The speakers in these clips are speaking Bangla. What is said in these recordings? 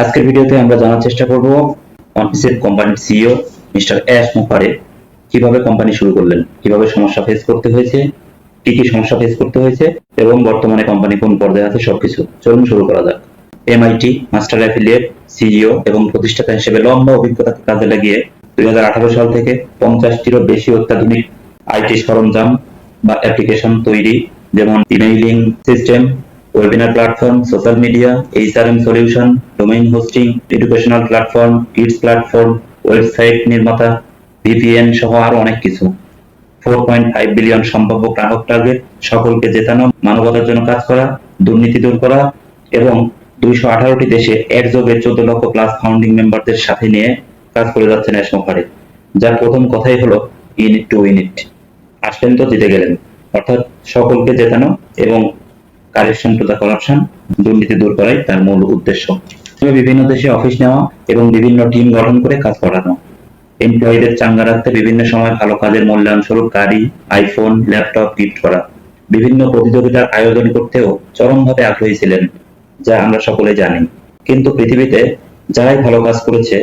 আজকের ভিডিওতে আমরা জানার চেষ্টা করব অনপিসের কোম্পানির সিইও মিস্টার অ্যাশ মুফারে কীভাবে কোম্পানি শুরু করলেন, কীভাবে সমস্যা ফেস করতে হয়েছে, কি কি সমস্যা ফেস করতে হয়েছে এবং বর্তমানে কোম্পানি কোন পর্যায়ে আছে সবকিছু। চলুন শুরু করা যাক। এমআইটি মাস্টার অ্যাফিলিয়েট সিইও এবং প্রতিষ্ঠাতা হিসেবে লম্বা অভিজ্ঞতাকে কাজে লাগিয়ে দুই হাজার আঠারো সাল থেকে পঞ্চাশটিরও বেশি অত্যাধুনিক আইটি সরঞ্জাম বা অ্যাপ্লিকেশন তৈরি, যেমন emailing system webinar platform social media HRM solution domain hosting educational platform kids platform website নির্মাতা ভিপিএন সহ আরও অনেক কিছু। ফোর পয়েন্ট ফাইভ বিলিয়ন সম্ভাব্য গ্রাহক টার্গেট সকলকে জেতানো মানবতার জন্য কাজ করা, দুর্নীতি দূর করা এবং দুইশো আঠারোটি দেশে একযোগে চোদ্দ লক্ষ প্লাস ফাউন্ডিং মেম্বারদের সাথে নিয়ে কাজ করে যাচ্ছেন এসমোফারে যার প্রথম কথাই হলো ইউনিট টু ইউনিট আসলেন তো জিতে গেলেন। অর্থাৎ সকলকে জেতানো এবং কারেকশন টু দ্য করাপশন দুর্নীতি দূর করাই তার মূল উদ্দেশ্য। বিভিন্ন দেশে অফিস নেওয়া এবং বিভিন্ন টিম গঠন করে কাজ করানো। এমপ্লয়ীদের চাঙ্গা রাখতে বিভিন্ন সময় ভালো কাজের মূল্যায়ন স্বরূপ গাড়ি আইফোন ল্যাপটপ গিফট করা। বিভিন্ন প্রতিযোগিতার আয়োজন করতেও চরমভাবে আগ্রহী ছিলেন, যা আমরা সকলে জানি। কিন্তু পৃথিবীতে যারাই ভালো কাজ করেছে,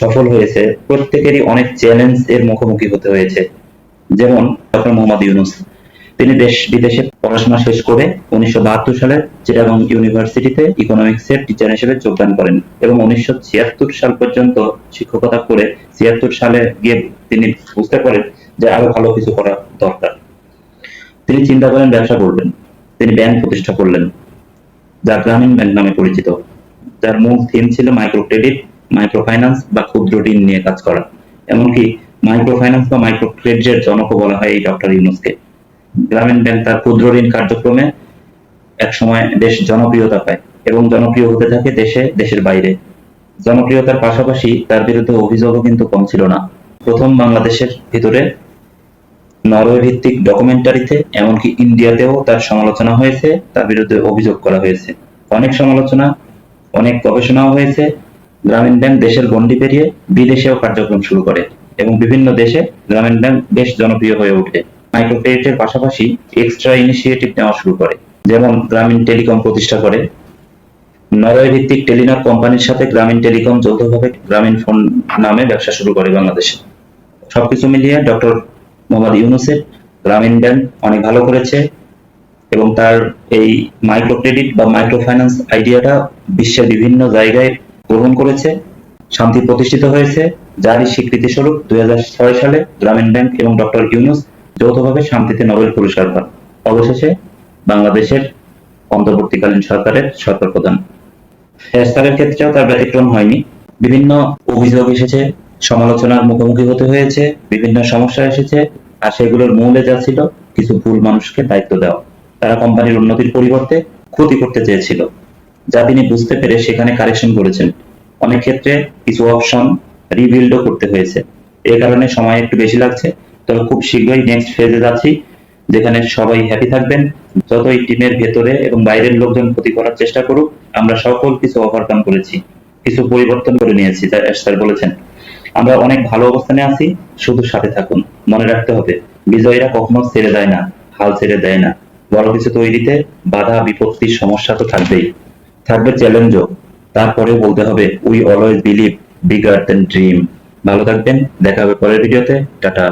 সফল হয়েছে, প্রত্যেকেরই অনেক চ্যালেঞ্জ এর মুখোমুখি হতে হয়েছে। যেমন ডক্টর মোহাম্মদ ইউনুস। তিনি দেশ বিদেশে পড়াশোনা শেষ করে উনিশশো বাহাত্তর সালে চিটাগং ইউনিভার্সিটিতে ইকোনমিক্স এর টিচার হিসেবে যোগদান করেন এবং উনিশশো ছিয়াত্তর সাল পর্যন্ত শিক্ষকতা করে ছিয়াত্তর সালে গিয়ে তিনি বুঝতে পারেন যে আরও ভালো কিছু করা দরকার। তিনি চিন্তা করেন, ব্যবসা করবেন। তিনি ব্যাংক প্রতিষ্ঠা করলেন, যা গ্রামীণ ব্যাংক নামে পরিচিত। যার মূল থিম ছিল মাইক্রো ক্রেডিট মাইক্রো ফাইন্যান্স বা ক্ষুদ্র ঋণ নিয়ে কাজ করা। এমনকি মাইক্রো ফাইন্যান্স বা মাইক্রো ক্রেডিটের জনক বলা হয় এই ডক্টর ইউনুসকে। গ্রামীণ ব্যাংক তার ক্ষুদ্র ঋণ কার্যক্রমে এক সময় বেশ জনপ্রিয়তা পায় এবং জনপ্রিয় হতে থাকে দেশে, দেশের বাইরে। জনপ্রিয়তার পাশাপাশি তার বিরুদ্ধে অভিযোগও কিন্তু কম ছিল না। প্রথম বাংলাদেশের ভিতরে নরওয়ে ভিত্তিক ডকুমেন্টারিতে, এমনকি ইন্ডিয়াতেও তার সমালোচনা হয়েছে, তার বিরুদ্ধে অভিযোগ করা হয়েছে। অনেক সমালোচনা, অনেক গবেষণাও হয়েছে। গ্রামীণ ব্যাংক দেশের গণ্ডি পেরিয়ে বিদেশেও কার্যক্রম শুরু করে এবং বিভিন্ন দেশে গ্রামীণ ব্যাংক বেশ জনপ্রিয় হয়ে ওঠে মাইক্রো ক্রেডিটের পাশাপাশি এক্সট্রা ইনিশিয়েটিভ নেওয়া শুরু করে। যেমন গ্রামীণ টেলিকম প্রতিষ্ঠা করে। নরওয়ে ভিত্তিক টেলিনর কোম্পানির সাথে গ্রামীণ টেলিকম যৌথভাবে গ্রামীণ ফোন নামে ব্যবসা শুরু করে বাংলাদেশে। সবকিছু মিলিয়ে ডক্টর মোহাম্মদ ইউনুসের গ্রামীণ ব্যাংক অনেক ভালো করেছে এবং তার এই মাইক্রো ক্রেডিট বা মাইক্রো ফাইন্যান্স আইডিয়াটা বিশ্বের বিভিন্ন জায়গায় গ্রহণ করেছে, শান্তি প্রতিষ্ঠিত হয়েছে। যারই স্বীকৃতি স্বরূপ দুই হাজার ছয় সালে গ্রামীণ ব্যাংক এবং ডক্টর ইউনুস যৌথভাবে শান্তিতে নোবেল পুরস্কার পান। অবশেষে বাংলাদেশের অন্তর্বর্তীকালীন সরকারের সরকার প্রধান। হেয়ারস্টাইলের ক্ষেত্রেও তার ব্যতিক্রম হয়নি। বিভিন্ন অভিযোগ এসেছে, সমালোচনার মুখোমুখি হতে হয়েছে, বিভিন্ন সমস্যা এসেছে, আর সেগুলোর মূলে যা ছিল কিছু ভুল মানুষকে দায়িত্ব দেওয়া। তারা কোম্পানির উন্নতির পরিবর্তে ক্ষতি করতে চেয়েছিল। যা তিনি বুঝতে পেরে সেখানে কারেকশন করেছেন। অনেক ক্ষেত্রে কিছু অপশন রিবিল্ডও করতে হয়েছে। এই কারণে সময় একটু বেশি লাগছে। তবে খুব শীঘ্রই নেক্সট ফেজে যাচ্ছি, যেখানে সবাই হ্যাপি থাকবেন। যতই টিমের ভেতরে এবং বাইরের লোকজন ক্ষতি করার চেষ্টা করুক, আমরা সকল কিছু ওভারকাম করেছি। কিছু পরিবর্তন করে নিয়েছি স্যার বলেছেন। আমরা অনেক ভালো অবস্থানে আছি, শুধু সাথে থাকুন। মনে রাখতে হবে, বিজয়ীরা কখনো ছেড়ে দেয় না, হাল ছেড়ে দেয় না। বড় কিছু তৈরিতে বাধা, বিপত্তির সমস্যা তো থাকবেই। থাকবে চ্যালেঞ্জও তারপরে বলতে হবে we always believe bigger than dream ভালো থাকবেন, দেখা হবে পরের ভিডিওতে টাটা।